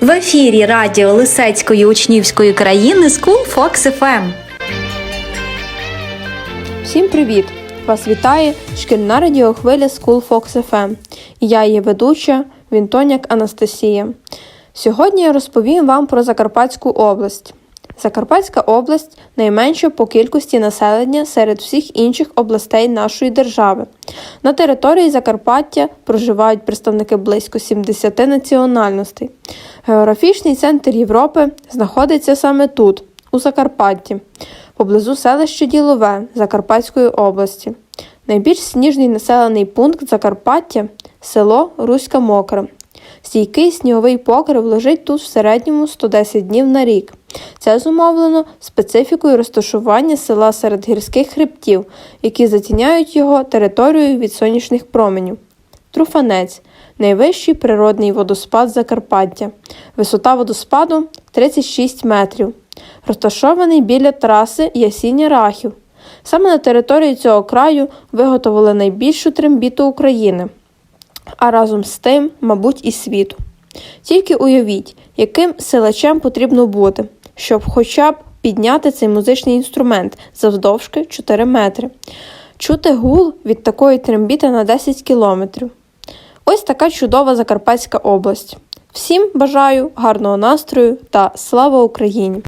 В ефірі радіо Лисецької учнівської країни School Fox FM. Всім привіт! Вас вітає шкільна радіохвиля School Fox FM. Я її ведуча Вінтоняк Анастасія. Сьогодні я розповім вам про Закарпатську область. Закарпатська область найменша по кількості населення серед всіх інших областей нашої держави. На території Закарпаття проживають представники близько 70 національностей. Географічний центр Європи знаходиться саме тут, у Закарпатті, поблизу селища Ділове Закарпатської області. Найбільш сніжний населений пункт Закарпаття село Руська Мокра. Стійкий сніговий покрив лежить тут в середньому 110 днів на рік. Це зумовлено специфікою розташування села серед гірських хребтів, які затіняють його територію від сонячних променів. Труфанець найвищий природний водоспад Закарпаття. Висота водоспаду 36 метрів. Розташований біля траси Ясіння Рахів. Саме на території цього краю виготовили найбільшу трембіту України, а разом з тим, мабуть, і світу. Тільки уявіть, яким силачем потрібно бути, щоб хоча б підняти цей музичний інструмент завдовжки 4 метри, чути гул від такої трембіти на 10 кілометрів. Ось така чудова Закарпатська область. Всім бажаю гарного настрою та слава Україні!